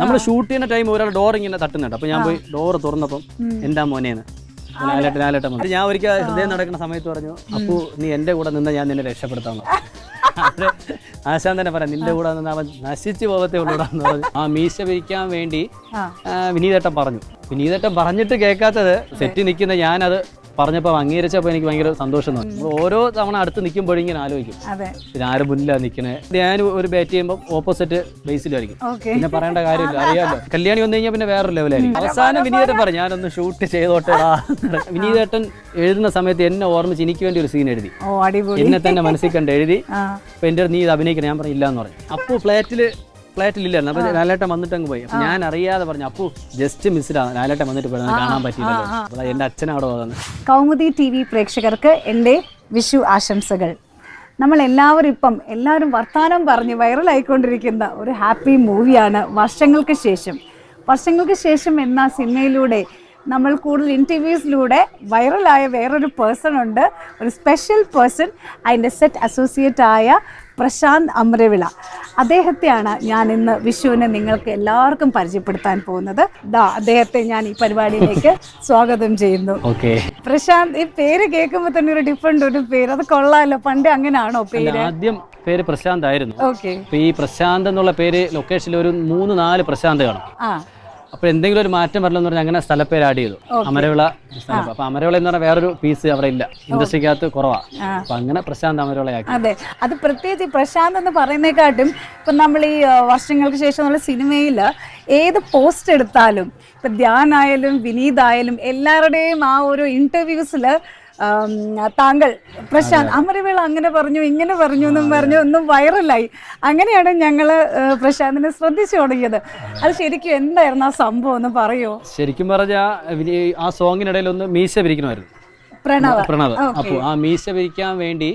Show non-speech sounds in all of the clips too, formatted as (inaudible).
നമ്മൾ ഷൂട്ട് ചെയ്യുന്ന ടൈം ഒരാൾ ഡോർ ഇങ്ങനെ തട്ടുന്നുണ്ട്. അപ്പൊ ഞാൻ പോയി ഡോർ തുറന്നപ്പം എന്താ മോനേന്ന് ലാലേട്ടൻ വന്നു. ഞാൻ ഒരിക്കൽ ഹൃദയം നടക്കുന്ന സമയത്ത് പറഞ്ഞു അപ്പു നീ എന്റെ കൂടെ നിന്ന് ഞാൻ നിന്നെ രക്ഷപ്പെടുത്താമെന്ന് അപ്പഴ് ആശാൻ തന്നെ പറയാം നിന്റെ കൂടെ നിന്ന് അവൻ നശിച്ചു പോകത്തേ ഉള്ളൂടാന്ന് പറഞ്ഞു. ആ മീശ പിരിക്കാൻ വേണ്ടി വിനീതേട്ടൻ പറഞ്ഞു. വിനീതേട്ടൻ പറഞ്ഞിട്ട് കേൾക്കാത്തത് സെറ്റ് നിൽക്കുന്ന ഞാനത് പറഞ്ഞപ്പോൾ അംഗീകരിച്ചപ്പോൾ എനിക്ക് ഭയങ്കര സന്തോഷം തോന്നി. നമ്മൾ ഓരോ തവണ അടുത്ത് നിൽക്കുമ്പോഴും ഇങ്ങനെ ആലോചിക്കും. അതെ. പിന്നെ ആരും മുന്നിലാണ് നിൽക്കണേ. ഞാൻ ഒരു ബാറ്റ് ചെയ്യുമ്പോൾ ഓപ്പോസിറ്റ് ബേസിലായിരിക്കും പിന്നെ പറയേണ്ട കാര്യമില്ല അറിയാമല്ലോ കല്യാണി വന്നു കഴിഞ്ഞാൽ പിന്നെ വേറൊരു ലെവലായിരിക്കും അവസാനം വിനീതേട്ടൻ പറഞ്ഞു ഞാനൊന്ന് ഷൂട്ട് ചെയ്തോട്ടെടാ വിനീതേട്ടൻ എഴുതുന്ന സമയത്ത് എന്നെ ഓർമ്മിച്ച് എനിക്ക് വേണ്ടി ഒരു സീൻ എഴുതി. ഓ അടിപൊളി. എന്നെ തന്നെ മനസ്സിൽ കണ്ട് എഴുതി. ആ. അപ്പൊ എന്റെ അടുത്ത് നീ ഇത് അഭിനയിക്കണം ഞാൻ പറഞ്ഞു ഇല്ലാന്ന് പറഞ്ഞു. അപ്പോൾ ഫ്ലാറ്റിൽ ഫ്ലാറ്റിലില്ലായിരുന്നു അപ്പൊ ലാലേട്ടൻ വന്നിട്ട് അങ്ങ് പോയി ഞാൻ അറിയാതെ പറഞ്ഞു അപ്പു ജസ്റ്റ് മിസ്സിലാണ് ലാലേട്ടൻ വന്നിട്ട് കാണാൻ പറ്റില്ല അപ്പോൾ എന്റെ അച്ഛൻ അവിടെ വന്നു. കൗമുദി ടി വി പ്രേക്ഷകർക്ക് എന്റെ വിഷു ആശംസകൾ. നമ്മൾ എല്ലാവരും ഇപ്പം എല്ലാവരും വർത്തമാനം പറഞ്ഞ് വൈറലായിക്കൊണ്ടിരിക്കുന്ന ഒരു ഹാപ്പി മൂവിയാണ് വർഷങ്ങൾക്ക് ശേഷം. വർഷങ്ങൾക്ക് ശേഷം എന്ന സിനിമയിലൂടെ നമ്മൾ കൂടുതൽ ഇന്റർവ്യൂസിലൂടെ വൈറലായ വേറൊരു പേഴ്സൺ ഉണ്ട്. ഒരു സ്പെഷ്യൽ പേഴ്സൺ അതിന്റെ സെറ്റ് അസോസിയേറ്റ് ആയ പ്രശാന്ത് അമ്രവിള. അദ്ദേഹത്തെയാണ് ഞാൻ ഇന്ന് വിഷുവിനെ നിങ്ങൾക്ക് എല്ലാവർക്കും പരിചയപ്പെടുത്താൻ പോകുന്നത്. ദാ അദ്ദേഹത്തെ ഞാൻ ഈ പരിപാടിയിലേക്ക് സ്വാഗതം ചെയ്യുന്നു. ഓക്കെ. പ്രശാന്ത് ഈ പേര് കേൾക്കുമ്പോൾ തന്നെ ഒരു ഡിഫറെന്റ് ഒരു പേര്. അത് കൊള്ളാലോ പണ്ട് അങ്ങനെയാണോ പേര്? ആദ്യം പേര് പ്രശാന്ത് ആയിരുന്നു ഓക്കെ ഈ പ്രശാന്ത് എന്നുള്ള പേര് ലൊക്കേഷനിൽ ഒരു മൂന്ന് നാല് പ്രശാന്ത് കാണും. ആ അപ്പൊ എന്തെങ്കിലും ഒരു മാറ്റം വരണമെന്ന് പറഞ്ഞാൽ അങ്ങനെ സ്ഥലപ്പേര് ആഡ് ചെയ്തു. അമരവിള അപ്പൊ അമരവിള എന്ന് പറഞ്ഞാൽ വേറൊരു പീസ് അവിടെ ഇല്ല ഇൻഡസ്ട്രിക്കകത്ത് കുറവാ. അപ്പൊ അങ്ങനെ പ്രശാന്ത് അമരവിളയാക്കി. അതെ. അത് പ്രത്യേകിച്ച് പ്രശാന്ത് എന്ന് പറയുന്നേക്കാട്ടും ഇപ്പൊ നമ്മൾ ഈ വർഷങ്ങൾക്ക് ശേഷം നമ്മൾ സിനിമയിൽ ഏത് പോസ്റ്റ് എടുത്താലും ഇപ്പൊ ധ്യാനായാലും വിനീതായാലും എല്ലാവരുടെയും ആ ഒരു ഇന്റർവ്യൂസിൽ താങ്കൾ പ്രശാന്ത് അമരവേള അങ്ങനെ പറഞ്ഞു ഇങ്ങനെ പറഞ്ഞു എന്നും പറഞ്ഞു ഒന്നും വൈറലായി. അങ്ങനെയാണ് ഞങ്ങൾ പ്രശാന്തിനെ ശ്രദ്ധിച്ചു തുടങ്ങിയത്. അത് ശരിക്കും എന്തായിരുന്നു ആ സംഭവം? ഒന്ന് പറയോ? ശരിക്കും പറഞ്ഞാൽ ആ സോങ്ങിനിടയിൽ ഒന്ന് മീശ പിരിക്കണമായിരുന്നു പ്രണവ്. പ്രണവ്. അപ്പു ആ മീശ പിരിക്കാൻ വേണ്ടി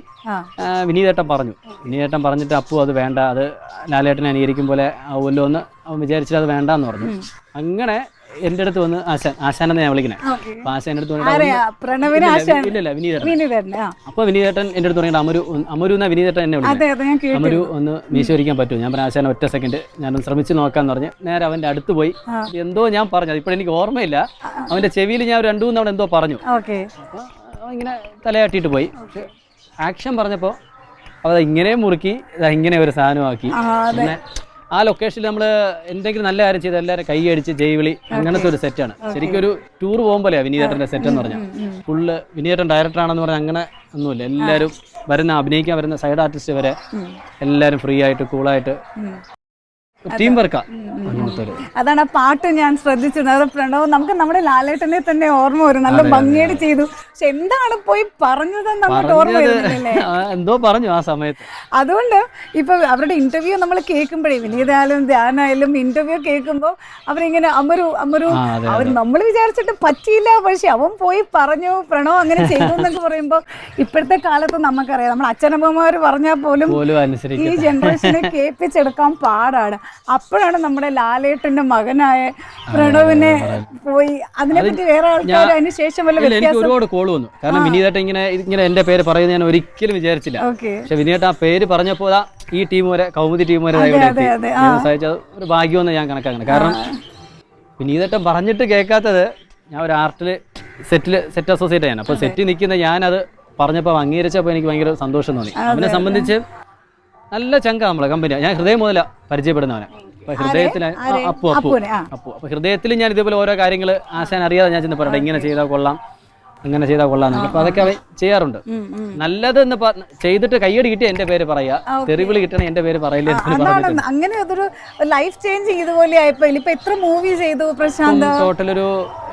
വിനീതേട്ടൻ പറഞ്ഞു. വിനീതേട്ടൻ പറഞ്ഞിട്ട് അപ്പു അത് വേണ്ട അത് ലാലേട്ടനെ അനുകരിക്കും പോലെ ആവുമല്ലോ എന്ന് അവൻ വിചാരിച്ചിട്ട് അത് വേണ്ടാന്ന് പറഞ്ഞു. അങ്ങനെ എന്റെ അടുത്ത് വന്ന് ആശാൻ ആശാൻ എന്ന് ഞാൻ വിളിക്കണേ. ഓക്കെ അപ്പൊ ആശാൻ എന്റെ അടുത്ത് വന്നിട്ട് ഇല്ലില്ല, ഇല്ലില്ല വിനീതേട്ടൻ. അപ്പൊ വിനീതേട്ടൻ എന്റെ അടുത്ത് പറഞ്ഞിട്ട് അമരു അമരു എന്ന വിനീതേട്ടൻ എന്നെ വിളിക്കുന്നത് അമരു ഒന്ന് മീശ ഒരിക്കാൻ പറ്റുമോ? ഞാൻ പറഞ്ഞ ആശാൻ ഒറ്റ സെക്കൻഡ് ഞാനൊന്ന് ശ്രമിച്ചു നോക്കാന്ന് പറഞ്ഞ് നേരെ അവന്റെ അടുത്ത് പോയി. എന്തോ ഞാൻ പറഞ്ഞു. ഇപ്പോൾ എനിക്ക് ഓർമ്മയില്ല. അവന്റെ ചെവിയിൽ ഞാൻ രണ്ടു മൂന്ന് തവണ എന്തോ പറഞ്ഞു. ഇങ്ങനെ തലയാട്ടിയിട്ട് പോയി. ആക്ഷൻ പറഞ്ഞപ്പോ അത് ഇങ്ങനെ മുറുക്കി ഇങ്ങനെ ഒരു സാധനമാക്കി. ആ ലൊക്കേഷനിൽ നമ്മൾ എന്തെങ്കിലും നല്ല കാര്യം ചെയ്ത് എല്ലാവരും കൈയടിച്ച് ജൈവിളി അങ്ങനത്തെ ഒരു സെറ്റാണ് ശരിക്കും ഒരു ടൂർ പോകുമ്പോഴാണ് വിനീതേട്ടന്റെ സെറ്റ് എന്ന് പറഞ്ഞാൽ ഫുള്ള് വിനീതേട്ടൻ ഡയറക്ടർ ആണെന്ന് പറഞ്ഞാൽ അങ്ങനെ ഒന്നുമില്ല. എല്ലാവരും വരുന്ന അഭിനയിക്കാൻ വരുന്ന സൈഡ് ആർട്ടിസ്റ്റ് വരെ എല്ലാവരും ഫ്രീ ആയിട്ട് കൂളായിട്ട് ടീം വർക്കാ അതാണ് ആ പാട്ട് ഞാൻ ശ്രദ്ധിച്ചിരുന്നത്. അത് പ്രണവ് നമുക്ക് നമ്മുടെ ലാലേട്ടനെ തന്നെ ഓർമ്മ വരും. നല്ല ഭംഗിയായിട്ട് ചെയ്തു. പക്ഷെ എന്താണ് പോയി പറഞ്ഞതെന്ന് അങ്ങോട്ട് ഓർമ്മ വരുന്നില്ലേ എന്തോ പറഞ്ഞു ആ സമയത്ത്. അതുകൊണ്ട് ഇപ്പൊ അവരുടെ ഇന്റർവ്യൂ നമ്മൾ കേൾക്കുമ്പോഴേ വിനീതായാലും ധ്യാനായാലും ഇന്റർവ്യൂ കേൾക്കുമ്പോൾ അവരിങ്ങനെ അമരു അമരു അവർ നമ്മൾ വിചാരിച്ചിട്ട് പറ്റിയില്ല പക്ഷെ അവൻ പോയി പറഞ്ഞു പ്രണവ് അങ്ങനെ ചെയ്തു എന്നൊക്കെ പറയുമ്പോൾ ഇപ്പോഴത്തെ കാലത്ത് നമുക്കറിയാം. നമ്മൾ അച്ഛനമ്മമാർ പറഞ്ഞാൽ പോലും ഈ ജനറേഷനെ (laughs) കേൾപ്പിച്ചെടുക്കാൻ പാടാണ്. അപ്പോഴാണ് നമ്മുടെ ലാലേട്ടന്റെ മകനായ പ്രണവിനെ പോയി. അതിനെപ്പറ്റി വേറെ ആൾക്കാർ അതിന് ശേഷം വല്ല എനിക്ക് ഒരുപാട് കോൾ വന്നു. കാരണം വിനീതേട്ടൻ ഇങ്ങനെ ഇങ്ങനെ എന്റെ പേര് പറയുന്നത് ഞാൻ ഒരിക്കലും വിചാരിച്ചില്ല. പക്ഷെ വിനീതേട്ടൻ ആ പേര് പറഞ്ഞപ്പോൾ ഈ ടീം വരെ കൗമുദി ടീം വരെ സഹായിച്ചത് ഒരു ഭാഗ്യമെന്ന് ഞാൻ കണക്കാക്കണം. കാരണം വിനീതേട്ടൻ പറഞ്ഞിട്ട് കേൾക്കാത്തത് ഞാൻ ഒരു ആർട്ടിൽ സെറ്റിൽ സെറ്റ് അസോസിയേറ്റ് ആണ് അപ്പോൾ സെറ്റ് നിൽക്കുന്ന ഞാനത് പറഞ്ഞപ്പോൾ അംഗീകരിച്ചപ്പോൾ എനിക്ക് ഭയങ്കര സന്തോഷം തോന്നി. അവനെ സംബന്ധിച്ച് നല്ല ചങ്ക നമ്മളെ കമ്പനി. ഞാൻ ഹൃദയം മുതല പരിചയപ്പെടുന്നവനെ. ഹൃദയത്തിൽ? അപ്പു അപ്പു. അപ്പു. അപ്പൊ ഹൃദയത്തിൽ ഞാൻ ഇതേപോലെ ഓരോ കാര്യങ്ങൾ ആശാൻ അറിയാതെ ഞാൻ ചെന്ന് പറയട്ടെ. ഇങ്ങനെ ചെയ്താൽ കൊള്ളാം. അങ്ങനെ ചെയ്താൽ കൊള്ളാം എന്നൊക്കെ അപ്പൊ അതൊക്കെ ചെയ്യാറുണ്ട്. നല്ലത് എന്ന് ചെയ്തിട്ട് കയ്യടി കിട്ടിയ എന്റെ പേര് പറയാ. തെറിവിളി കിട്ടണ എന്റെ പേര് പറയില്ല അങ്ങനെ അതൊരു ലൈഫ് ചേഞ്ച് ഇതുപോലെ ആയപ്പോ ഇപ്പൊ എത്ര മൂവി ചെയ്തു പ്രശാന്ത്? ടോട്ടൽ ഒരു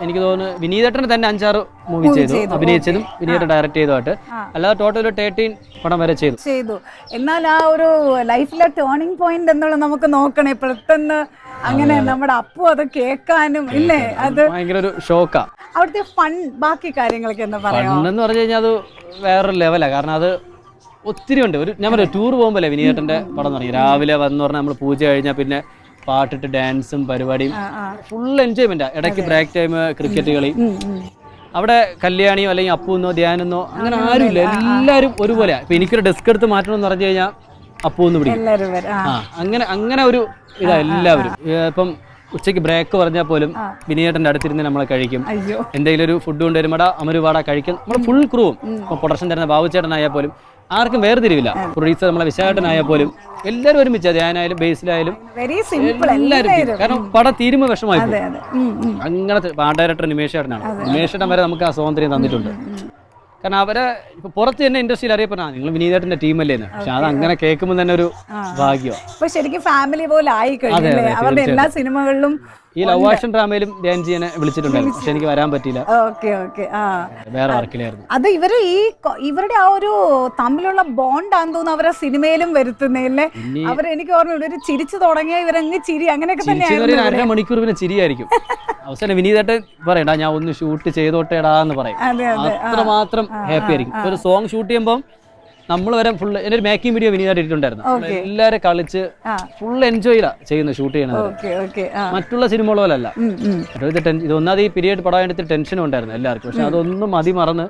എനിക്ക് തോന്നുന്നു വിനീതേട്ടന് തന്നെ അഞ്ചാറ് മൂവി ചെയ്തു. ചെയ്തു, അഭിനയിച്ചതും വിനീതേട്ടൻ ഡയറക്ട് ചെയ്തതായിട്ട് അല്ലാതെ ടോട്ടൽ ഒരു തേർട്ടീൻ പടം വരെ ചെയ്തു. ചെയ്തു. എന്നാൽ ആ ഒരു ലൈഫിലെ ടേണിംഗ് പോയിന്റ് എന്നുള്ളത് നമുക്ക് നോക്കണേ. പെട്ടെന്ന് അങ്ങനെ നമ്മുടെ അപ്പു അത് കേൾക്കാനും ഇല്ലേ? അത് ഭയങ്കര ഒരു ഷോക്കാ അവിടുത്തെ ഫൺ ബാക്കി കാര്യങ്ങളൊക്കെ എന്താ പറയാ എന്ന് പറഞ്ഞു കഴിഞ്ഞാൽ അത് വേറൊരു ലെവലാ കാരണം അത് ഒത്തിരി ഉണ്ട്. ഒരു ഞാൻ പറയാം ടൂർ പോകുമ്പോൾ വിനീതേട്ടന്റെ പടം തുടങ്ങി രാവിലെ വന്ന് പറഞ്ഞാൽ നമ്മൾ പൂജ കഴിഞ്ഞാൽ പിന്നെ പാട്ടിട്ട് ഡാൻസും പരിപാടിയും. ഫുൾ എൻജോയ്മെന്റ് ഇടയ്ക്ക് ബ്രേക്ക് ടൈം ക്രിക്കറ്റ് കളി. അവിടെ കല്യാണിയോ അല്ലെങ്കിൽ അപ്പൂന്നോ ധ്യാനെന്നോ അങ്ങനെ ആരുമില്ല എല്ലാവരും ഒരുപോലെ ഇപ്പൊ എനിക്കൊരു ഡെസ്ക് എടുത്ത് മാറ്റണം എന്ന് പറഞ്ഞു കഴിഞ്ഞാൽ അപ്പൂന്ന് പിടിക്കും. അങ്ങനെ അങ്ങനെ ഒരു ഇതാ എല്ലാവരും. ഇപ്പം ഉച്ചയ്ക്ക് ബ്രേക്ക് പറഞ്ഞാൽ പോലും വിനയേട്ടന്റെ അടുത്തിരുന്ന് നമ്മളെ കഴിക്കും. എന്തെങ്കിലും ഒരു ഫുഡ് കൊണ്ടുവരുമ്പോൾ അമരുപാട കഴിക്കും. നമ്മൾ ഫുൾ ക്രൂവും ഇപ്പോൾ പ്രൊഡക്ഷൻ തരുന്ന ബാബുചേട്ടനായാൽ പോലും ആർക്കും വേർതിരിവില്ല. പ്രൊഡ്യൂസർ നമ്മളെ വിശാഖേട്ടനായാൽ പോലും എല്ലാവരും ഒരുമിച്ച് ധ്യാനായാലും ബേസിലായാലും എല്ലാവരും കാരണം പടം തീരുമ്പോൾ വിഷമായി. അങ്ങനത്തെ പാട്ട് ഡയറക്ടർ നിമേഷ് ചേട്ടനാണ്. നിമേഷ് ചേട്ടൻ വരെ നമുക്ക് ആ സ്വാതന്ത്ര്യം തന്നിട്ടുണ്ട്. കാരണം അവരെ ഇപ്പൊ പുറത്ത് തന്നെ ഇൻഡസ്ട്രിയിൽ അറിയപ്പെടാ നിങ്ങൾ വിനീതേട്ടന്റെ ടീമല്ലേ എന്ന്. പക്ഷെ അത് അങ്ങനെ കേൾക്കുമ്പോൾ തന്നെ ഒരു ഭാഗ്യം. ഇപ്പൊ ശരിക്കും ഫാമിലി പോലെ ആയി കഴിഞ്ഞു അവരുടെ എല്ലാ സിനിമകളിലും ഈ ലവ് ആക്ഷൻ ഡ്രാമയിലും ധ്യാൻജിനെ വിളിച്ചിട്ടുണ്ടായിരുന്നു. പക്ഷെ എനിക്ക് വരാൻ പറ്റിയില്ല. Okay okay. ആ. വേറെ വർക്കിലായിരുന്നു. അത് ഇവർ ഈ ഇവരുടെ ആ ഒരു തമ്മിലുള്ള ബോണ്ട് ആണെന്ന് തോന്നുന്നു അവരെ സിനിമയിലും വരുത്തുന്നതില്ലേ? ഇനി അവർ എനിക്ക് ഓർമ്മ ഇവർ ചിരിച്ചു തുടങ്ങിയ ഇവരങ്ങ് ചിരി അങ്ങനെയൊക്കെ തന്നെയാണ് അര മണിക്കൂർ പിന്നെ ചിരിയായിരിക്കും. അവസാനം വിനീതേട്ടൻ പറയണ്ട ഞാൻ ഒന്ന് ഷൂട്ട് ചെയ്തോട്ടേടാ എന്ന് പറയും. അതെ അതെ. അത്രമാത്രം ഹാപ്പി ആയിരിക്കും. ഒരു സോങ് ഷൂട്ട് ചെയ്യുമ്പോൾ നമ്മൾ വരെ ഫുൾ എന്റെ ഒരു മേക്കിംഗ് വീഡിയോ വിനീതായിട്ട് ഇട്ടിട്ടുണ്ടായിരുന്നു. എല്ലാവരും കളിച്ച് ഫുൾ എൻജോയ് ചെയ്യുന്നത് ഷൂട്ട് ചെയ്യണത്. മറ്റുള്ള സിനിമകൾ പോലല്ല. ഇത് ഒന്നാമത് ഈ പീരീഡ് പടമായിട്ട് ടെൻഷനും ഉണ്ടായിരുന്നു എല്ലാവർക്കും. പക്ഷെ അതൊന്നും മതി മറന്ന്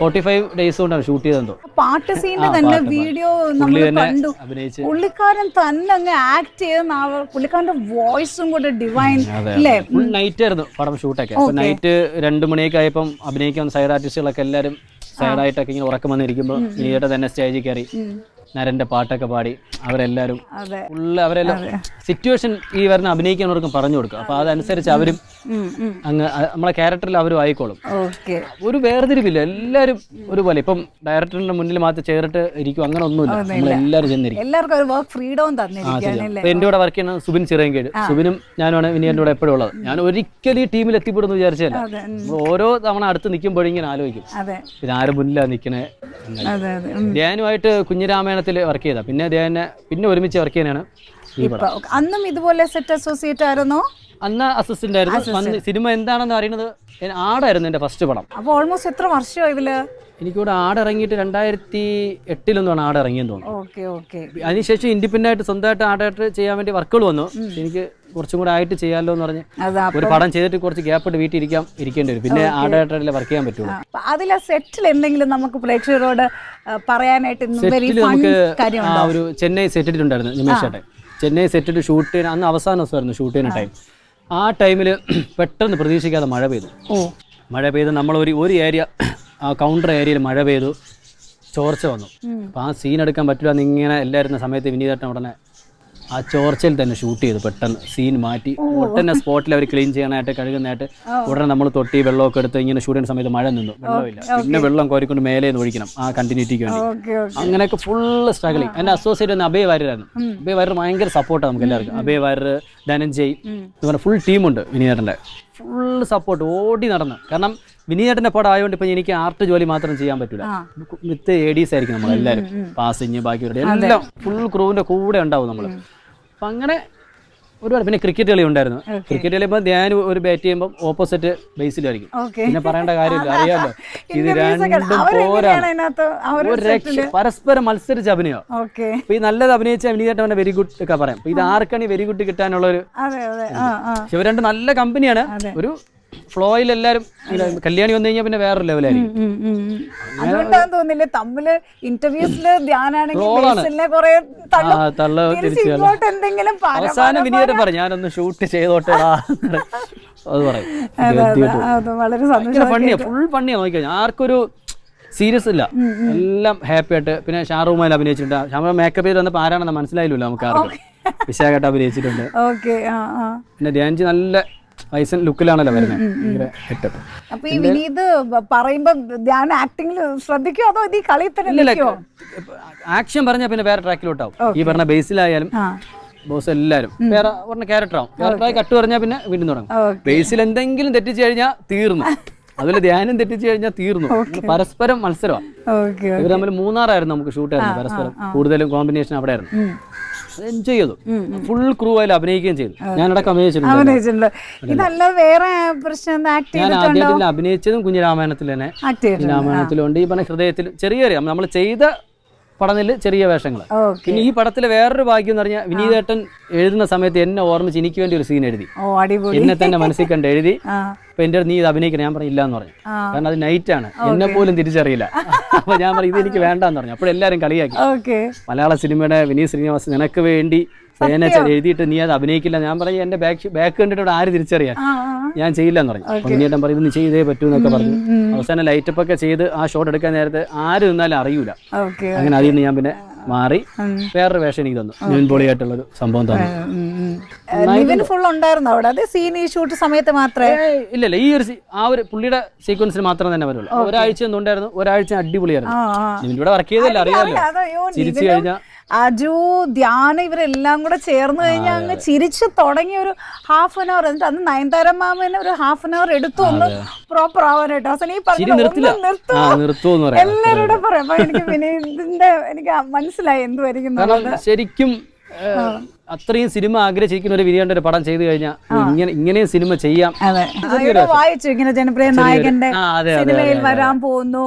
ഫോർട്ടി ഫൈവ് ഡേയ്സ് കൊണ്ടാണ് ഷൂട്ട് ചെയ്തോ പാട്ട് സീനിന്റെ തന്നെ വീഡിയോ നമ്മൾ കണ്ടു. പുള്ളിക്കാരൻ തന്നെ അങ്ങ് ആക്ട് ചെയ്തെന്ന് ആ പുള്ളിക്കാരന്റെ വോയിസും കൂടെ ഡിവൈൻ ഫുൾ നൈറ്റ് ആയിരുന്നു പടം ഷൂട്ടൊക്കെ നൈറ്റ് രണ്ടു മണിയൊക്കെ ആയപ്പം അഭിനയിക്കാൻ സൈഡ് ആർട്ടിസ്റ്റുകളൊക്കെ എല്ലാവരും സൈഡായിട്ടൊക്കെ ഇങ്ങനെ ഉറക്കം വന്നിരിക്കുമ്പോൾ വിനീതേട്ട തന്നെ സ്റ്റേജിൽ കയറി നരന്റെ പാട്ടൊക്കെ പാടി അവരെല്ലാരും ഫുള്ള് അവരെല്ലാം സിറ്റുവേഷൻ ഈ വരുന്ന അഭിനയിക്കുന്നവർക്കും പറഞ്ഞു കൊടുക്കും. അപ്പൊ അതനുസരിച്ച് അവരും. അങ്ങ് നമ്മളെ ക്യാരക്ടറിൽ അവരും ആയിക്കോളും. ഒരു വേർതിരിവില്ല. എല്ലാവരും ഒരുപോലെ. ഇപ്പം ഡയറക്ടറിന്റെ മുന്നിൽ മാത്രം ചേർട്ട് ഇരിക്കും. അങ്ങനെ ഒന്നുമില്ല. നമ്മൾ എല്ലാവരും ചെന്നിരിക്കും. എല്ലാവർക്കും വർക്ക് ഫ്രീഡം എന്റെ കൂടെ വർക്ക് ചെയ്യുന്ന സുബിൻ ചിറയൻകേട് സുബിനും ഞാനാണ് വിനിയന്റെ കൂടെ എപ്പോഴും ഉള്ളത്. ഞാൻ ഒരിക്കലും ഈ ടീമിൽ എത്തിപ്പെടുന്നു വിചാരിച്ചല്ല ഓരോ തവണ അടുത്ത് നിൽക്കുമ്പോഴും ഇങ്ങനെ ആലോചിക്കും. ആരും മുന്നിലാ നിൽക്കണേ അതെ അതെ. ഉം. ധ്യാനുമായിട്ട് കുഞ്ഞിരാമായണത്തിൽ വർക്ക് ചെയ്താ. പിന്നെ ധ്യാനെ പിന്നെ ഒരുമിച്ച് വർക്ക് ചെയ്യാനാണ് ഈ പടം. ഇപ്പൊ അന്നും ഇതുപോലെ സെറ്റ് അസോസിയേറ്റ് ആയിരുന്നോ? അന്ന് അസിസ്റ്റന്റ് ആയിരുന്നു സിനിമ എന്താണെന്ന് അറിയുന്നത് ആടായിരുന്നു എന്റെ ഫസ്റ്റ് പടം. അപ്പൊ ഓൾമോസ്റ്റ് എത്ര വർഷമായി ഇതിൽ? എനിക്കിവിടെ ആട് ഇറങ്ങിയിട്ട് രണ്ടായിരത്തി എട്ടിലൊന്നാണ് ആട് ഇറങ്ങിയെന്ന് തോന്നുന്നു അതിനുശേഷം ഇൻഡിപെൻഡന്റ് ആയിട്ട് സ്വന്തമായിട്ട് ആടായിട്ട് ചെയ്യാൻ വേണ്ടി വർക്കുകൾ വന്നു. എനിക്ക് കുറച്ചും കൂടെ ആയിട്ട് ചെയ്യാമല്ലോ എന്ന് പറഞ്ഞ് ഒരു പടം ചെയ്തിട്ട് കുറച്ച് ഗ്യാപ്പ് ഇട്ട് വീട്ടിൽ ഇരിക്കാം ഇരിക്കേണ്ടി വരും. പിന്നെ ആടായിട്ടല്ലേ വർക്ക് ചെയ്യാൻ പറ്റുള്ളൂ. അതിൽ സെറ്റിൽ എന്തെങ്കിലും നമുക്ക് പ്രേക്ഷകരോട് പറയാനായിട്ട് സെറ്റിൽ നമുക്ക് ആ ഒരു ചെന്നൈ സെറ്റിട്ടുണ്ടായിരുന്നു നിമേഷ് ചേട്ടൻ ചെന്നൈ സെറ്റിട്ട് ഷൂട്ട് ചെയ്യാൻ അന്ന് അവസാന ദിവസമായിരുന്നു ഷൂട്ട് ചെയ്യുന്ന ടൈം ആ ടൈമിൽ (clears throat) പെട്ടെന്ന് പ്രതീക്ഷിക്കാതെ മഴ പെയ്തു. മഴ പെയ്ത് നമ്മൾ ഒരു ഒരു ഏരിയ ആ കൗണ്ടർ ഏരിയയിൽ മഴ പെയ്തു ചോർച്ച വന്നു. അപ്പോൾ ആ സീൻ എടുക്കാൻ പറ്റില്ല എന്ന് ഇങ്ങനെ എല്ലായിരുന്ന സമയത്ത് വിനീതേട്ടൻ ഉടനെ ആ ചോർച്ചയിൽ തന്നെ ഷൂട്ട് ചെയ്തു. പെട്ടെന്ന് സീൻ മാറ്റി. ഒട്ടന്നെ സ്പോട്ടിൽ അവർ ക്ലീൻ ചെയ്യാനായിട്ട് കഴുകുന്നതായിട്ട് ഉടനെ നമ്മൾ തൊട്ടി വെള്ളമൊക്കെ എടുത്ത് ഇങ്ങനെ ഷൂട്ട് ചെയ്യുന്ന സമയത്ത് മഴ നിന്നു. വെള്ളമില്ല. പിന്നെ വെള്ളം കോരിക്കൊണ്ട് മേലെ നിന്ന് ഒഴിക്കണം ആ കണ്ടിന്യൂറ്റിക്ക് വേണ്ടി. അങ്ങനെയൊക്കെ ഫുള്ള് സ്ട്രഗിളിങ് എന്റെ അസോസിയേറ്റ് ഒന്ന് അഭയ വാര്യരായിരുന്നു. അഭയ വാര്യർ ഭയങ്കര സപ്പോർട്ടാണ് നമുക്ക് എല്ലാവർക്കും അഭയ വാര്യർ ധനഞ്ജയ് എന്ന് പറഞ്ഞ ഫുൾ ടീമുണ്ട് വിനീതന്റെ ഫുൾ സപ്പോർട്ട് ഓടി നടന്ന്. കാരണം വിനീതന്റെ പടം ആയതുകൊണ്ട് ഇപ്പം എനിക്ക് ആർട്ട് ജോലി മാത്രം ചെയ്യാൻ പറ്റില്ല മിത്ത് വിത്ത് എ ഡീസ് ആയിരിക്കും നമ്മളെല്ലാവരും പാസിങ് ബാക്കി എല്ലാം ഫുൾ ക്രൂവിന്റെ കൂടെ ഉണ്ടാവും നമ്മൾ അപ്പം അങ്ങനെ ഒരുപാട്. പിന്നെ ക്രിക്കറ്റ് കളി ഉണ്ടായിരുന്നു. ക്രിക്കറ്റ് കളിയുമ്പോൾ ഞാൻ ഒരു ബാറ്റ് ചെയ്യുമ്പോൾ ഓപ്പോസിറ്റ് ബേസിലായിരിക്കും പിന്നെ പറയേണ്ട കാര്യമില്ല. അറിയാമല്ലോ. (laughs) ഇത് രണ്ടും പോരാണ് ഒരു രക്ഷ പരസ്പരം മത്സരിച്ച് അഭിനയം. അപ്പൊ ഈ നല്ലത് അഭിനയിച്ച വിനീതേട്ടൻ അവനെ വെരി ഗുഡ് ഒക്കെ പറയാം. അപ്പൊ ഇത് ആർക്കാണ് വെരി ഗുഡ് കിട്ടാനുള്ള ഒരു പക്ഷെ ഇവർ രണ്ട് നല്ല കമ്പനിയാണ് ഒരു ഫ്ലോയിൽ എല്ലാരും കല്യാണി വന്നു കഴിഞ്ഞാൽ പിന്നെ വേറൊരു ലെവലായിരിക്കും. തോന്നില്ലേ തമ്മിൽ ഇന്റർവ്യൂസിൽ ധ്യാനാണെങ്കിൽ അവസാനം വിനീതേട്ടൻ പറഞ്ഞു ഞാനൊന്ന് ഷൂട്ട് ചെയ്തോട്ടെ അത് പറയും. ഫണ്ണിയാ ഫുൾ ഫണ്ണിയാ നോക്കിക്കഴിഞ്ഞാൽ ആർക്കൊരു സീരിയസ് ഇല്ല. എല്ലാം ഹാപ്പി ആയിട്ട്. പിന്നെ ഷാറൂഖുമാൻ അഭിനയിച്ചിട്ടുണ്ട്. ഷാറൂഖ് മേക്കപ്പ് ചെയ്ത് വന്നപ്പോൾ ആരാണെന്ന് മനസ്സിലായില്ലല്ലോ നമുക്ക് ആർക്കും. വിശാഖട്ട് അഭിനയിച്ചിട്ടുണ്ട്. (laughs) ഓക്കെ ആ ആ. പിന്നെ ധ്യാൻജി നല്ല വയസ്സൻ ലുക്കിലാണല്ലോ വരുന്നത് അപ്പൊ ഈ വിനീത് പറയുമ്പോ ഞാൻ ആക്ടിങ്ങിൽ ശ്രദ്ധിക്കോ അതോ ഇത് ഈ കളി തന്നെ ആക്ഷൻ പറഞ്ഞാൽ പിന്നെ വേറെ ട്രാക്കിലോട്ടാവും ഈ പറഞ്ഞ ബേസിലായാലും ബോസ് എല്ലാരും. വേറെ പറഞ്ഞ ക്യാരക്ടർ ആവും. ക്യാരക്ടറായി കട്ട് പറഞ്ഞാൽ പിന്നെ വീണ്ടും തുടങ്ങും. ബേസിൽ എന്തെങ്കിലും തെറ്റിച്ചു കഴിഞ്ഞാൽ തീർന്നു. (laughs) അതുപോലെ ധ്യാനം തെറ്റിച്ചു കഴിഞ്ഞാൽ തീർന്നു. പരസ്പരം മത്സരമാണ് ഇവർ തമ്മിൽ മൂന്നാറായിരുന്നു നമുക്ക് ഷൂട്ട് ആയിരുന്നു പരസ്പരം. കൂടുതലും കോമ്പിനേഷൻ അവിടെ ആയിരുന്നു എൻജോയ് ചെയ്തു. ഫുൾ ക്രൂ അതിൽ അഭിനയിക്കുകയും ചെയ്തു. ഞാൻ അഭിനയിച്ചിട്ടുണ്ട്. അഭിനയിച്ചിട്ടുണ്ട്. ഇതല്ല വേറെ പ്രശ്നം ഞാൻ ആദ്യമായിട്ട് അഭിനയിച്ചതും കുഞ്ഞിരാമായണത്തിൽ തന്നെ. രാമായണത്തിലുണ്ട് ഈ പറഞ്ഞ ഹൃദയത്തിൽ ചെറിയ നമ്മൾ ചെയ്ത പടത്തിൽ ചെറിയ വേഷങ്ങൾ പിന്നെ ഈ പടത്തിലെ വേറൊരു ഭാഗ്യം എന്ന് പറഞ്ഞാൽ വിനീതേട്ടൻ എഴുതുന്ന സമയത്ത് എന്നെ ഓർമ്മിച്ച് എനിക്ക് വേണ്ടി ഒരു സീൻ എഴുതി. എന്നെ തന്നെ മനസ്സിൽ കണ്ട് എഴുതി. അപ്പൊ എന്റെ നീ ഇത് അഭിനയിക്കണം ഞാൻ പറഞ്ഞില്ല എന്ന് പറഞ്ഞു. കാരണം അത് നൈറ്റ് ആണ്. എന്നെ പോലും തിരിച്ചറിയില്ല. അപ്പൊ ഞാൻ പറഞ്ഞു ഇത് എനിക്ക് വേണ്ടെന്ന് പറഞ്ഞു. അപ്പോഴെല്ലാരും കളിയാക്കി. മലയാള സിനിമയുടെ വിനീത് ശ്രീനിവാസ് നിനക്ക് വേണ്ടി പേന എഴുതിയിട്ട് നീ അത് അഭിനയിക്കില്ല. ഞാൻ പറയും എന്റെ ബാക്ക് ബാക്ക് കണ്ടിട്ട് ആര് തിരിച്ചറിയാൻ ഞാൻ ചെയ്യില്ലെന്ന് പറഞ്ഞു. വിനീതൻ പറയും "ഇത് നീ ചെയ്തേ പറ്റൂ എന്നൊക്കെ പറഞ്ഞു. അവസാനം ലൈറ്റപ്പ് ഒക്കെ ചെയ്ത് ആ ഷോട്ട് എടുക്കാൻ നേരത്തെ ആര് നിന്നാലും അറിയൂല. അങ്ങനെ അതിൽ നിന്ന് ഞാൻ പിന്നെ മാറി. വേറൊരു വേഷം എനിക്ക് തന്നു. ന്യൂൻ ബോളിയായിട്ടുള്ളൊരു സംഭവം തന്നു. ഫുൾ ഉണ്ടായിരുന്നു അവിടെ? അത് സീൻ ഈ ഷൂട്ട് സമയത്ത് മാത്രമേ? ഇല്ല ഇല്ല. ഈ ഒരു ആ ഒരു പുള്ളിയുടെ സീക്വൻസിന് മാത്രം തന്നെ വരുള്ളൂ. ഒരാഴ്ച എന്തുണ്ടായിരുന്നു ഒരാഴ്ച അടിപൊളിയായിരുന്നു. ഇവിടെ വർക്ക് ചെയ്തല്ല അറിയാമല്ലോ. നിവിനും കഴിഞ്ഞാൽ അജു ധ്യാനം ഇവരെല്ലാം കൂടെ ചേർന്ന് കഴിഞ്ഞാൽ അങ്ങ് ചിരിച്ച് തുടങ്ങി ഒരു ഹാഫ് ആൻ അവർ എന്നിട്ട് അന്ന് നയൻതാര മാമന് ഒരു ഹാഫ് ആൻ അവർ എടുത്തു ഒന്ന് പ്രോപ്പർ ആവാനായിട്ട്. അവസാനം ഈ പറഞ്ഞു നിർത്തൂ. നിർത്തുമെന്ന് പറയാം. അപ്പൊ എനിക്ക് പിന്നെ ഇതിന്റെ എനിക്ക് മനസ്സിലായി എന്തുവായിരിക്കും. ശരിക്കും അത്രയും സിനിമ ആഗ്രഹിച്ചിരിക്കുന്ന ഒരു വിരിയാണ്ട് ഒരു പടം ചെയ്തു കഴിഞ്ഞാൽ ഇങ്ങനെ ഇങ്ങനെയും സിനിമ ചെയ്യാം. വായിച്ചു ഇങ്ങനെ ജനപ്രിയ നായകന്റെ സിനിമയിൽ വരാൻ പോകുന്നു.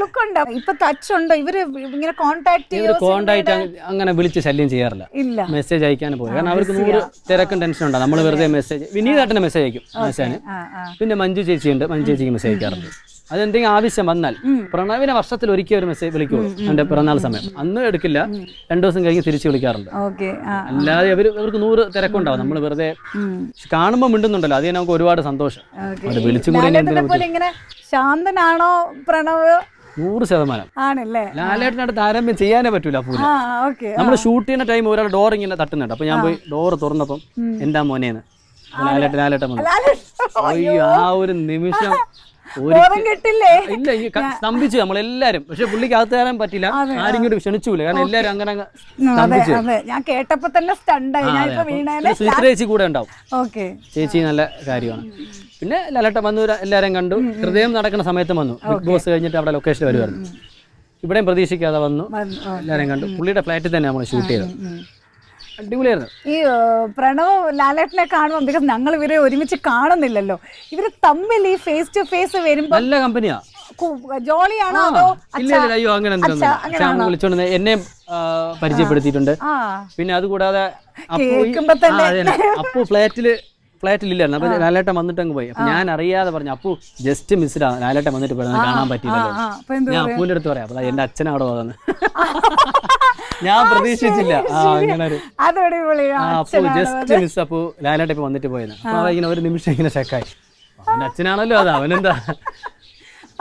ലുക്ക് ഉണ്ട്. ഇപ്പൊ ടച്ച് ഉണ്ട്. ഇവർ ഇങ്ങനെ കോണ്ടാക്ട് ഇവർ കോണ്ടാക്ട് അങ്ങനെ വിളിച്ച് ശല്യം ചെയ്യാറില്ല. ഇല്ല. മെസ്സേജ് അയക്കാൻ പോയി. കാരണം അവർക്ക് നൂറ് തിരക്കും ടെൻഷൻ ഉണ്ടാകും നമ്മൾ വെറുതെ മെസ്സേജ് വിനീതായിട്ട് മെസ്സേജ് അയക്കും. മെസ്സേജ് പിന്നെ മഞ്ജു ചേച്ചി ഉണ്ട് മഞ്ജു ചേച്ചിക്ക് മെസ്സേജ് അയക്കാറുണ്ട്. അതെന്തെങ്കിലും ആവശ്യം വന്നാൽ പ്രണവിനെ വർഷത്തിൽ ഒരിക്കൽ ഒരു മെസ്സേജ് വിളിക്കുള്ളൂ എന്റെ പിറന്നാൾ സമയം. അന്ന് എടുക്കില്ല. രണ്ടു ദിവസം കഴിഞ്ഞ് തിരിച്ചു വിളിക്കാറുണ്ട്. അല്ലാതെ അവർ അവർക്ക് നൂറ് തിരക്കുണ്ടാവും. നമ്മൾ വെറുതെ കാണുമ്പോൾ മിണ്ടുന്നുണ്ടല്ലോ. അത് നമുക്ക് ഒരുപാട് സന്തോഷം. അത് വിളിച്ചും കൂടി ശാന്തനാണോ പ്രണവ്? നൂറ് ശതമാനം. ആണല്ലേ? ലാലേട്ടനടുത്ത് താരമ്യം ചെയ്യാനേ പറ്റൂല പൂല നമ്മൾ ഷൂട്ട് ചെയ്യുന്ന ടൈം ഒരാൾ ഡോർ ഇങ്ങനെ തട്ടുന്നുണ്ട്. അപ്പൊ ഞാൻ പോയി ഡോർ തുറന്നപ്പം എന്താ മോനേന്ന്? ലാലേട്ടൻ ലാലേട്ടൻ വന്നു. അയ്യോ. ആ ഒരു നിമിഷം കിട്ടില്ലേ? ഇല്ല ഈ സ്തംഭിച്ചു നമ്മളെല്ലാരും. പക്ഷെ പുള്ളിക്ക് അകത്ത് കയറാൻ പറ്റില്ല. ആരും ഇങ്ങോട്ട് ക്ഷണിച്ചൂല കാരണം എല്ലാരും അങ്ങനെ ഞാൻ കേട്ടപ്പോ തന്നെ സ്റ്റണ്ടായി സുചിത്ര ചേച്ചി കൂടെ ഉണ്ടാവും. ചേച്ചി നല്ല കാര്യമാണ്. പിന്നെ ലലട്ട വന്നു എല്ലാരും കണ്ടു. ഹൃദയം നടക്കുന്ന സമയത്ത് വന്നു. ബിഗ് ബോസ് കഴിഞ്ഞിട്ട് അവിടെ ലൊക്കേഷൻ വരുമായിരുന്നു ഇവിടെയും പ്രതീക്ഷിക്കാതെ വന്നു. എല്ലാരും കണ്ടു. പുള്ളിയുടെ ഫ്ലാറ്റിൽ തന്നെ നമ്മൾ ഷൂട്ട് ചെയ്തത്. അടിപൊളിയായിരുന്നു. ഈ പ്രണവ് ലാലേട്ടനെ കാണുമ്പോൾ ബിക്കോസ് ഞങ്ങൾ ഇവരെ ഒരുമിച്ച് കാണുന്നില്ലല്ലോ. ഇവർ തമ്മിൽ ഈ ഫേസ് ടു ഫേസ് വരുമ്പോൾ നല്ല കമ്പനിയാ ജോളിയാണോ അതോ അയ്യോ അങ്ങനെ വിളിച്ചോണ്ട് എന്നെ പരിചയപ്പെടുത്തിയിട്ടുണ്ട്. പിന്നെ അതുകൂടാതെ അപ്പു ഈ- ഫ്ലാറ്റിലില്ലായിരുന്നു. അപ്പൊ ലാലേട്ടൻ വന്നിട്ട് അങ്ങ് പോയി. അപ്പൊ ഞാൻ അറിയാതെ പറഞ്ഞു അപ്പു ജസ്റ്റ് മിസ്ഡാണ് ലാലേട്ടൻ വന്നിട്ട് പറഞ്ഞു കാണാൻ എന്ത് ഞാൻ അപ്പൂന്റെ അടുത്ത് പറയാം. അപ്പൊ എന്റെ അച്ഛൻ അവിടെ വന്നു. ഞാൻ പ്രതീക്ഷിച്ചില്ല. ആ അങ്ങനെ ഒരു അതടിപൊളി. ആ അപ്പു ജസ്റ്റ് മിസ് അപ്പു. ലാലേട്ടൻ ഇപ്പൊ വന്നിട്ട് പോയത്. അപ്പൊ അവൻ ഇങ്ങനെ ഒരു നിമിഷം ഇങ്ങനെ ഷെക്കായി അവന്റെ അച്ഛനാണല്ലോ അത്. അവനെന്താ?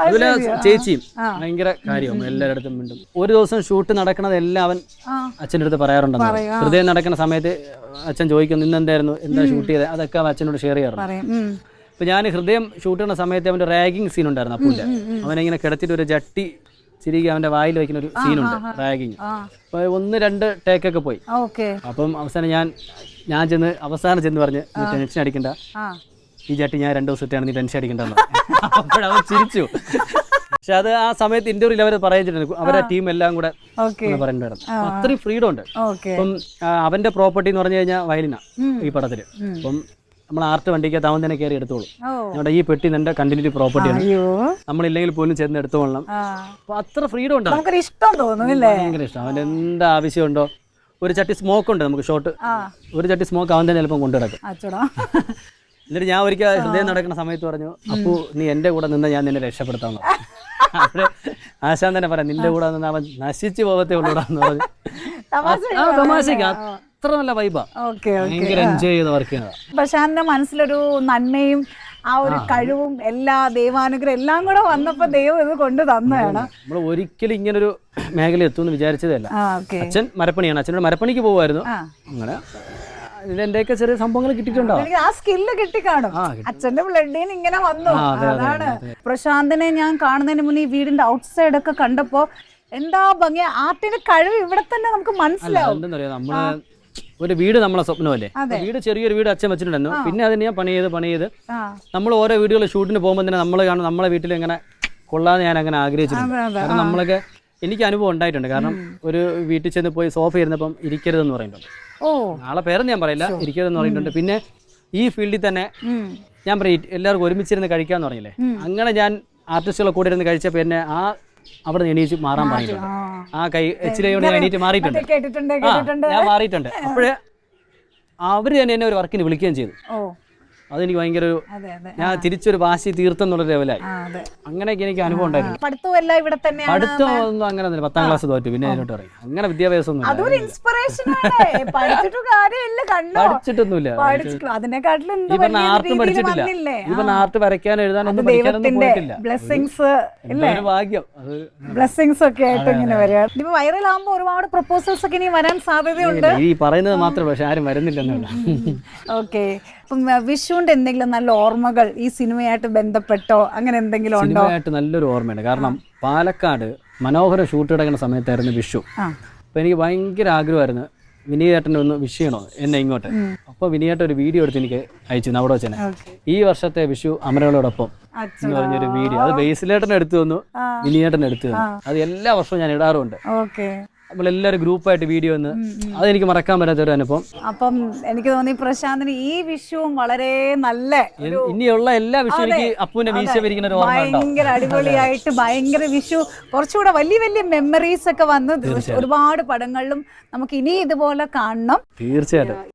അതുപോലെ ചേച്ചിയും ഭയങ്കര കാര്യമാണ് എല്ലാവരുടെ മിണ്ടും. ഒരു ദിവസം ഷൂട്ട് നടക്കണത് എല്ലാം അവൻ അച്ഛന്റെ അടുത്ത് പറയാറുണ്ടെന്ന് പറയും. ഹൃദയം നടക്കുന്ന സമയത്ത് അച്ഛൻ ചോദിക്കും ഇന്ന് എന്തായിരുന്നു എന്താ ഷൂട്ട് ചെയ്തത് അതൊക്കെ അവൻ അച്ഛനോട് ഷെയർ ചെയ്യാറുണ്ട്. ഇപ്പൊ ഞാൻ ഹൃദയം ഷൂട്ട് ചെയ്യുന്ന സമയത്ത് അവന്റെ റാഗിങ് സീൻ ഉണ്ടായിരുന്നു അപ്പൂല്ല അവനിങ്ങനെ കിടത്തിട്ട് ഒരു ജട്ടി ചിരികെ അവന്റെ വായിൽ വെക്കുന്ന ഒരു സീനുണ്ട് റാഗിങ്. അപ്പൊ ഒന്ന് രണ്ട് ടേക്ക് ഒക്കെ പോയി. അപ്പം അവസാനം ഞാൻ ഞാൻ ചെന്ന് അവസാനം ചെന്ന് പറഞ്ഞ് ടെൻഷൻ അടിക്കണ്ട. ഈ ചട്ടി ഞാൻ രണ്ട് ദിവസത്തെയാണ് നീ ടെൻഷൻ അടിക്കേണ്ടത് അപ്പോഴവൻ ചിരിച്ചു. പക്ഷെ അത് ആ സമയത്ത് ഇന്റർവ്യൂവിൽ അവർ പറയുന്നുണ്ട് അവരെ ടീം എല്ലാം കൂടെ അപ്പൊ അത്രയും ഫ്രീഡം ഉണ്ട്. അപ്പം അവന്റെ പ്രോപ്പർട്ടി എന്ന് പറഞ്ഞു കഴിഞ്ഞാൽ വയലിന ഈ പടത്തിൽ. അപ്പം നമ്മൾ ആർട്ട് വണ്ടിക്കകത്ത് അവൻ തന്നെ കയറി എടുത്തോളൂ. നമ്മുടെ ഈ പെട്ടി നിന്റെ കണ്ടിന്യൂറ്റി പ്രോപ്പർട്ടിയാണ് നമ്മളില്ലെങ്കിൽ പോലും ചെന്ന് എടുത്തോളണം. അപ്പൊ അത്ര ഫ്രീഡം ഉണ്ട്. ഇഷ്ടം തോന്നും ഭയങ്കര ഇഷ്ടം. അവന്റെ എന്ത് ആവശ്യമുണ്ടോ ഒരു ചട്ടി സ്മോക്ക് ഉണ്ട് നമുക്ക് ഷോട്ട് ഒരു ചട്ടി സ്മോക്ക് അവൻ തന്നെ ചിലപ്പം കൊണ്ടുനടക്കും. (laughs) എന്നിട്ട് ഞാൻ ഒരിക്കൽ ഹൃദയം നടക്കുന്ന സമയത്ത് പറഞ്ഞു അപ്പു നീ എന്റെ കൂടെ നിന്ന് ഞാൻ നിന്നെ രക്ഷപ്പെടുത്താൻ അപ്പോഴേ ആശാൻ തന്നെ പറയാം നിന്റെ കൂടെ നിന്ന് അവൻ നശിച്ചു പോകത്തേ ഉള്ളൂടാന്ന് പറഞ്ഞു. ആ തമാശക്ക് അത്ര നല്ല വൈബാ ഭയങ്കര എൻജോയ് ചെയ്ത് വർക്ക് ചെയ്യുന്നതാ പ്രശാന്തിന്റെ മനസ്സിലൊരു നന്മയും ആ ഒരു കഴിവും എല്ലാ ദൈവാനുഗ്രഹം എല്ലാം കൂടെ വന്നപ്പോ ദൈവം ഇത് കൊണ്ട് തന്നതാണ്. നമ്മൾ ഒരിക്കലും ഇങ്ങനൊരു മേഖല എത്തുമെന്ന് വിചാരിച്ചതല്ല അച്ഛൻ മരപ്പണിയാണ്. അച്ഛനോട് മരപ്പണിക്ക് പോകുമായിരുന്നു അങ്ങനെ എന്റെയൊക്കെ ചെറിയ സംഭവങ്ങൾ കിട്ടിയിട്ടുണ്ടോ? എനിക്ക് ആ സ്കില്ല് കിട്ടി. കാണും അച്ഛന്റെ ബ്ലഡിന് ഇങ്ങനെ വന്നു. അതാണ്. പ്രശാന്തനെ ഞാൻ കാണുന്നതിന് മുന്നേ ഈ വീടിന്റെ ഔട്ട്സൈഡ് ഒക്കെ കണ്ടപ്പോ എന്താ ഭംഗി? ആർട്ടിന്റെ കഴിവ് ഇവിടെ തന്നെ നമുക്ക് മനസ്സിലാവും. എന്തെന്നറിയോ നമ്മൾ ഒരു വീട് നമ്മളെ സ്വപ്നമല്ലേ. വീട് ചെറിയൊരു വീട് അച്ഛൻ വെച്ചിട്ടുണ്ടായിരുന്നു. പിന്നെ അതിന് ഞാൻ പണി ചെയ്ത് പണി ചെയ്ത് നമ്മൾ ഓരോ വീടുകൾ ഷൂട്ടിന് പോകുമ്പോൾ തന്നെ നമ്മൾ കാണും നമ്മളെ വീട്ടിൽ ഇങ്ങനെ കൊള്ളാന്ന് ഞാൻ അങ്ങനെ ആഗ്രഹിച്ചിട്ടുണ്ട്. കാരണം നമ്മളൊക്കെ എനിക്ക് അനുഭവം ഉണ്ടായിട്ടുണ്ട്. കാരണം ഒരു വീട്ടിൽ ചെന്ന് പോയി സോഫ ഇരുന്നപ്പം ഇരിക്കരുതെന്ന് പറയുന്നുണ്ട്. ഓ. നാളെ പേരെന്ന് ഞാൻ പറയില്ല. ഇരിക്കരുതെന്ന് പറയുന്നുണ്ട്. പിന്നെ ഈ ഫീൽഡിൽ തന്നെ ഞാൻ പറയും എല്ലാവർക്കും ഒരുമിച്ചിരുന്ന് കഴിക്കാന്ന് പറഞ്ഞില്ലേ? അങ്ങനെ ഞാൻ ആർട്ടിസ്റ്റുകളെ കൂടെ ഇരുന്ന് കഴിച്ചപ്പോൾ എന്നെ ആ അവിടെ നിന്ന് എണീച്ച് മാറാൻ പറഞ്ഞിട്ടുണ്ട്. ആ. കൈ എച്ചിലയോട് ഞാൻ എണീറ്റ് മാറിയിട്ടുണ്ട്. ഞാൻ മാറിയിട്ടുണ്ട്. അപ്പോഴേ അവർ തന്നെ എന്നെ ഒരു വർക്കിന് വിളിക്കുകയും ചെയ്തു. അതെനിക്ക് ഭയങ്കര ഒരു ഞാൻ തിരിച്ചൊരു വാശി തീർത്തെന്നുള്ള ലെവലായി. അങ്ങനെയൊക്കെ എനിക്ക് അനുഭവം ഉണ്ടായിരുന്നു പഠിത്തവും എല്ലാം ഇവിടെ തന്നെയാണ് പഠിത്തം ഒന്നും അങ്ങനെ ഒന്നുമില്ല. പത്താം ക്ലാസ് തോറ്റു. പിന്നെ അതിലോട്ട് ഇറങ്ങി. അങ്ങനെ വിദ്യാഭ്യാസം ഒന്നും അതൊരു ഇൻസ്പിറേഷൻ (laughs) പഠിച്ചിട്ട് കാര്യമില്ല പഠിച്ചിട്ടൊന്നുമില്ല. പഠിച്ചു അതിനെക്കാട്ടിലും എന്ത് ഈ പറഞ്ഞ ആർട്ടും പഠിച്ചിട്ടില്ല? ഈ പറഞ്ഞ ആർട്ട് വരയ്ക്കാൻ എഴുതാൻ ഒന്നും പഠിക്കാനൊന്നും പോയിട്ടില്ല. ബ്ലെസ്സിങ്സ് ഒരു ഭാഗ്യം? ബ്ലെസ്സിങ്സ് ഒക്കെ ആയിട്ട് ഇങ്ങനെ വരിക ഇപ്പൊ വൈറൽ ആകുമ്പോൾ ഒരുപാട് പ്രപ്പോസൽസ് ഒക്കെ ഇനി വരാൻ സാധ്യതയുണ്ട്. ഈ പറയുന്നത് മാത്രമേ പക്ഷെ ആരും വരുന്നില്ലെന്നുള്ള ഓക്കെ. അപ്പം വിഷുവിന്റെ എന്തെങ്കിലും നല്ല ഓർമ്മകൾ ഈ സിനിമയായിട്ട് ബന്ധപ്പെട്ടോ അങ്ങനെ എന്തെങ്കിലും ഉണ്ടോ? സിനിമയായിട്ട് നല്ലൊരു ഓർമ്മയുണ്ട്. കാരണം പാലക്കാട് മനോഹര ഷൂട്ട് എടുക്കുന്ന സമയത്തായിരുന്നു വിഷു. അപ്പോൾ അപ്പൊ എനിക്ക് ഭയങ്കര ആഗ്രഹമായിരുന്നു വിനീതേട്ടന്റെ ഒന്ന് വിഷ് ചെയ്യണോ എന്നെ ഇങ്ങോട്ട്. അപ്പോൾ വിനീതേട്ടൻ ഒരു വീഡിയോ എടുത്ത് എനിക്ക് അയച്ചു അവിടെ വെച്ചെന്നെ ഈ വർഷത്തെ വിഷു അമരകളോടൊപ്പം എന്ന് പറഞ്ഞൊരു വീഡിയോ. അത് ബേസിലേട്ടൻ എടുത്തു തന്നു വിനീതേട്ടൻ എടുത്തു തന്നു അത് എല്ലാ വർഷവും ഞാൻ ഇടാറുണ്ട്. നമ്മളെല്ലാവരും ഗ്രൂപ്പായിട്ട് വീഡിയോ ഒന്ന് അതെനിക്ക് മറക്കാൻ പറ്റാത്ത ഒരു അനുഭവം. അപ്പം എനിക്ക് തോന്നി പ്രശാന്തിന് ഈ വിഷുവും വളരെ നല്ല ഇനി- ഇനിയുള്ള എല്ലാ വിഷു എനിക്ക് അപ്പുവിന്റെ മീശ വിരിക്കുന്ന ഒരു ഭയങ്കര അടിപൊളിയായിട്ട് ഭയങ്കര വിഷു. കുറച്ചുകൂടെ വലിയ വലിയ മെമ്മറീസ് ഒക്കെ വന്ന് ഒരുപാട് പടങ്ങളിലും നമുക്ക് ഇനി ഇതുപോലെ കാണണം. തീർച്ചയായിട്ടും.